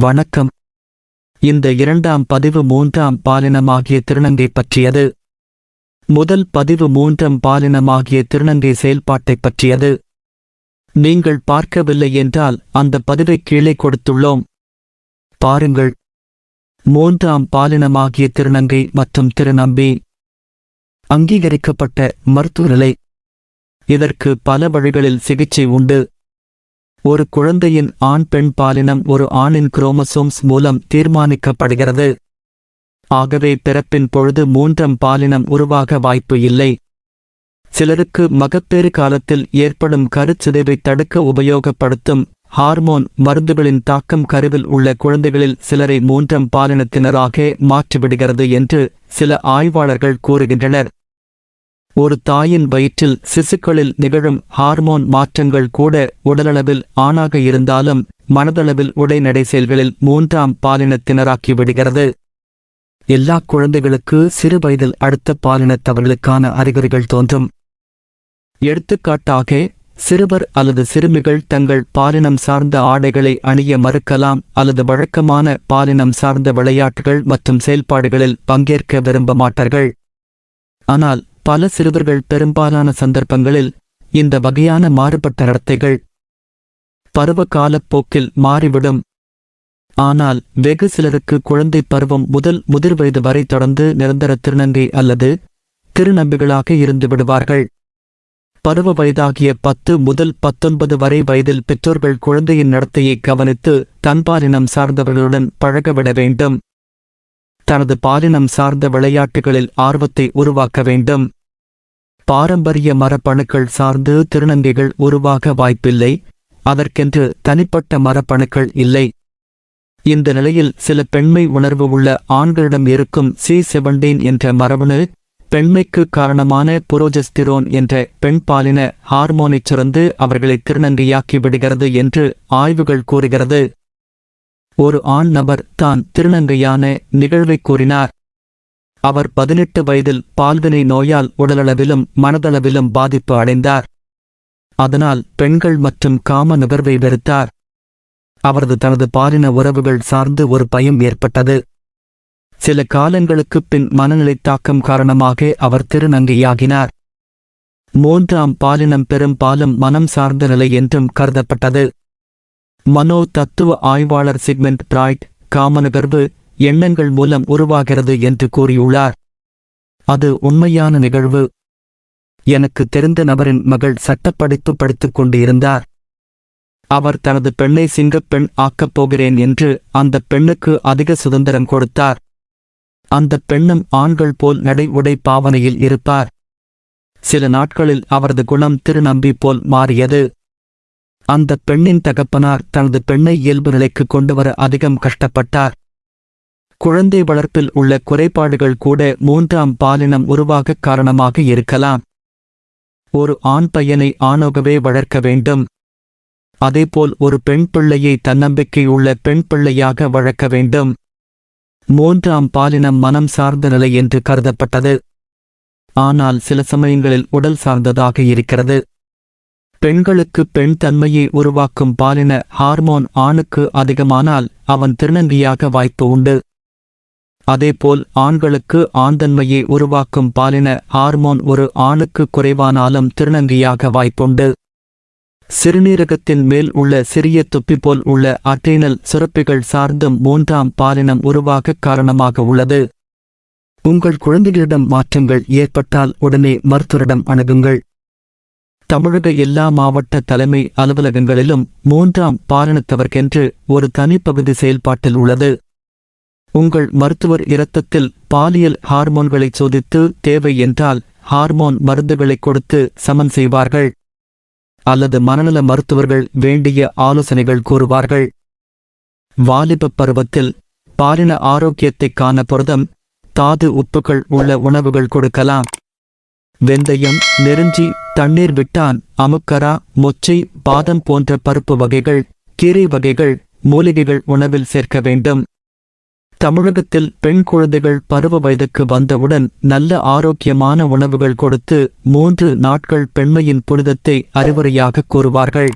வணக்கம். இந்த இரண்டாம் பதிவு மூன்றாம் பாலினமாகிய திருநங்கை பற்றியது. முதல் பதிவு மூன்றாம் பாலினமாகிய திருநங்கை செயல்பாட்டைப் பற்றியது. நீங்கள் பார்க்கவில்லை என்றால் அந்த பதிவை கீழே கொடுத்துள்ளோம். பாருங்கள். மூன்றாம் பாலினமாகிய திருநங்கை மற்றும் திருநம்பி. அங்கீகரிக்கப்பட்ட மருத்துவ நிலை இதற்கு பல வழிகளில் சிகிச்சை உண்டு. ஒரு குழந்தையின் ஆண் பெண் பாலினம் ஒரு ஆணின் குரோமசோம்ஸ் மூலம் தீர்மானிக்கப்படுகிறது. ஆகவே பிறப்பின் பொழுது மூன்றாம் பாலினம் உருவாக வாய்ப்பு இல்லை. சிலருக்கு மகப்பேறு காலத்தில் ஏற்படும் கருச்சிதைவை தடுக்க உபயோகப்படுத்தும் ஹார்மோன் மருந்துகளின் தாக்கம் கருவில் உள்ள குழந்தைகளில் சிலரை மூன்றாம் பாலினத்தினராக மாற்றிவிடுகிறது என்று சில ஆய்வாளர்கள் கூறுகின்றனர். ஒரு தாயின் வயிற்றில் சிசுக்களில் நிகழும் ஹார்மோன் மாற்றங்கள் கூட உடலளவில் ஆணாக இருந்தாலும் மனதளவில் உடைநடை செயல்களில் மூன்றாம் பாலினத்தினராக்கி விடுகிறது. எல்லா குழந்தைகளுக்கு சிறு வயதில் அடுத்த பாலினத்தவர்களுக்கான அறிகுறிகள் தோன்றும். எடுத்துக்காட்டாக சிறுவர் அல்லது சிறுமிகள் தங்கள் பாலினம் சார்ந்த ஆடைகளை அணிய மறுக்கலாம் அல்லது வழக்கமான பாலினம் சார்ந்த விளையாட்டுகள் மற்றும் செயல்பாடுகளில் பங்கேற்க விரும்ப மாட்டார்கள். ஆனால் பல சிறுவர்கள் பெரும்பாலான சந்தர்ப்பங்களில் இந்த வகையான மாறுபட்ட நடத்தைகள் பருவ காலப்போக்கில் மாறிவிடும். ஆனால் வெகு சிலருக்கு குழந்தை பருவம் முதல் முதிர் வயது வரை தொடர்ந்து நிரந்தர திருநங்கை அல்லது திருநம்பிகளாக இருந்து விடுவார்கள். பருவ வயதாகிய பத்து முதல் பத்தொன்பது வரை வயதில் பெற்றோர்கள் குழந்தையின் நடத்தையை கவனித்து தன் பாலினம் சார்ந்தவர்களுடன் பழகவிட வேண்டும். தனது பாலினம் சார்ந்த விளையாட்டுகளில் ஆர்வத்தை உருவாக்க வேண்டும். பாரம்பரிய மரப்பணுக்கள் சார்ந்து திருநங்கைகள் உருவாக வாய்ப்பில்லை. அதற்கென்று தனிப்பட்ட மரப்பணுக்கள் இல்லை. இந்த நிலையில் சில பெண்மை உணர்வு உள்ள ஆண்களிடம் இருக்கும் சி செவன்டீன் என்ற மரபணு பெண்மைக்கு காரணமான புரோஜஸ்திரோன் என்ற பெண் பாலின ஹார்மோனைச் சுரந்து அவர்களை திருநங்கையாக்கி விடுகிறது என்று ஆய்வுகள் கூறுகிறது. ஒரு ஆண் நபர் தான் திருநங்கையான நிகழ்வை கூறினார். அவர் பதினெட்டு வயதில் பால்வினை நோயால் உடலளவிலும் மனதளவிலும் பாதிப்பு அடைந்தார். அதனால் பெண்கள் மற்றும் காம நுகர்வை வெறுத்தார். அவரது தனது பாலின உறவுகள் சார்ந்து ஒரு பயம் ஏற்பட்டது. சில காலங்களுக்குப் பின் மனநிலை தாக்கம் காரணமாக அவர் திருநங்கையாகினார். மூன்றாம் பாலினம் பெரும் பாலும் மனம் சார்ந்த நிலை என்றும் கருதப்பட்டது. மனோ தத்துவ ஆய்வாளர் சிக்மெண்ட் பிராய்ட் காமனுகர்வு எண்ணங்கள் மூலம் உருவாகிறது என்று கூறியுள்ளார். அது உண்மையான நிகழ்வு. எனக்கு தெரிந்த நபரின் மகள் சட்டப்படிப்பு படித்துக் கொண்டிருந்தார். அவர் தனது பெண்ணை சிங்கப்பெண் ஆக்கப் போகிறேன் என்று அந்த பெண்ணுக்கு அதிக சுதந்திரம் கொடுத்தார். அந்த பெண்ணும் ஆண்கள் போல் நடை உடை பாவனையில் இருப்பார். சில நாட்களில் அவரது குணம் திருநம்பி போல் மாறியது. அந்த பெண்ணின் தகப்பனார் தனது பெண்ணை இயல்பு நிலைக்கு கொண்டுவர அதிகம் கஷ்டப்பட்டார். குழந்தை வளர்ப்பில் உள்ள குறைபாடுகள் கூட மூன்றாம் பாலினம் உருவாகக் காரணமாக இருக்கலாம். ஒரு ஆண் பையனை ஆணோகவே வளர்க்க வேண்டும். அதேபோல் ஒரு பெண் பிள்ளையை தன்னம்பிக்கை உள்ள பெண் பிள்ளையாக வளர்க்க வேண்டும். மூன்றாம் பாலினம் மனம் சார்ந்த நிலை என்று கருதப்பட்டது. ஆனால் சில சமயங்களில் உடல் சார்ந்ததாக இருக்கிறது. பெண்களுக்கு பெண் தன்மையை உருவாக்கும் பாலின ஹார்மோன் ஆணுக்கு அதிகமானால் அவன் திருநங்கையாக வாய்ப்பு உண்டு. அதேபோல் ஆண்களுக்கு ஆண்தன்மையை உருவாக்கும் பாலின ஹார்மோன் ஒரு ஆணுக்கு குறைவானாலும் திருநங்கையாக வாய்ப்புண்டு. சிறுநீரகத்தின் மேல் உள்ள சிறிய தொப்பி போல் உள்ள அட்ரீனல் சுரப்பிகள் சார்ந்தும் மூன்றாம் பாலினம் உருவாகக் காரணமாக உள்ளது. உங்கள் குழந்தைகளிடம் மாற்றங்கள் ஏற்பட்டால் உடனே மருத்துவரிடம் அணுகுங்கள். தமிழக எல்லா மாவட்ட தலைமை அலுவலகங்களிலும் மூன்றாம் பாலினத்தவர்க்கென்று ஒரு தனிப்பகுதி செயல்பாட்டில் உள்ளது. உங்கள் மருத்துவர் இரத்தத்தில் பாலியல் ஹார்மோன்களை சோதித்து தேவை என்றால் ஹார்மோன் மருந்துகளை கொடுத்து சமன் செய்வார்கள். அல்லது மனநல மருத்துவர்கள் வேண்டிய ஆலோசனைகள் கூறுவார்கள். வாலிப பருவத்தில் பாலின ஆரோக்கியத்தைக் காண புரதம் தாது உப்புகள் உள்ள உணவுகள் கொடுக்கலாம். வெந்தயம் நெருஞ்சி தண்ணீர் விட்டான் அமுக்கரா மொச்சை பாதம் போன்ற பருப்பு வகைகள் கீரை வகைகள் மூலிகைகள் உணவில் சேர்க்க வேண்டும். தமிழகத்தில் பெண் குழந்தைகள் பருவ வயதுக்கு வந்தவுடன் நல்ல ஆரோக்கியமான உணவுகள் கொடுத்து மூன்று நாட்கள் பெண்மையின் புனிதத்தை அறிவுரையாக கூறுவார்கள்.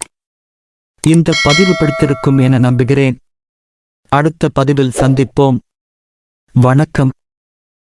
இந்த பதிவு பிடித்திருக்கும் என நம்புகிறேன். அடுத்த பதிவில் சந்திப்போம். வணக்கம்.